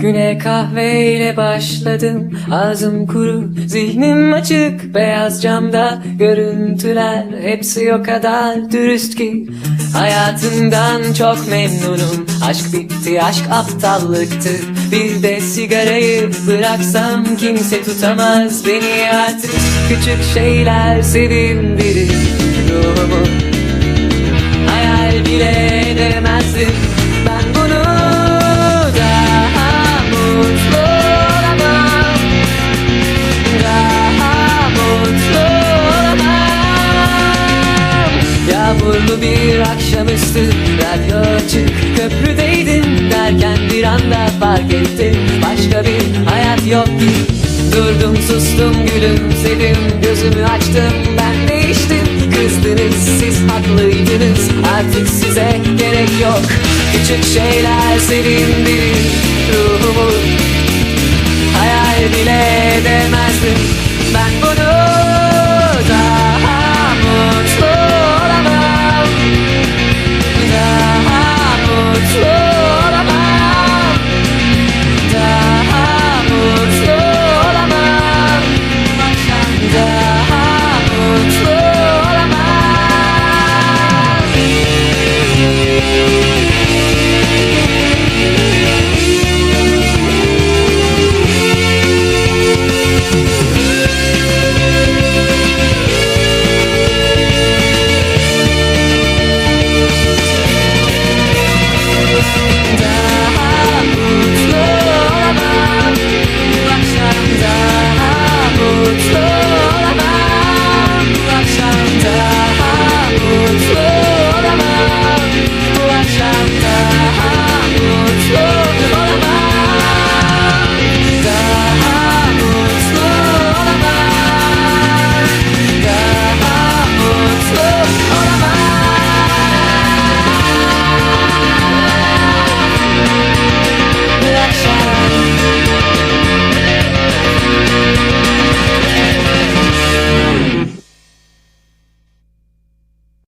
Güne kahveyle başladım. Ağzım kuru, zihnim açık. Beyaz camda görüntüler Hepsi o kadar dürüst ki. Hayatımdan çok memnunum. Aşk bitti, aşk aptallıktı. Bir de sigarayı bıraksam Kimse tutamaz beni artık. Küçük şeyler sevindirir ruhumu Hayal bile edemezdim açık köprüdeydim derken bir anda fark ettim Başka bir hayat yok ki. Durdum sustum gülümsedim gözümü açtım ben değiştim. Kızdınız siz haklıydınız artık size gerek yok. Küçük şeyler sevindirir ruhumu Hayal bile edemezdim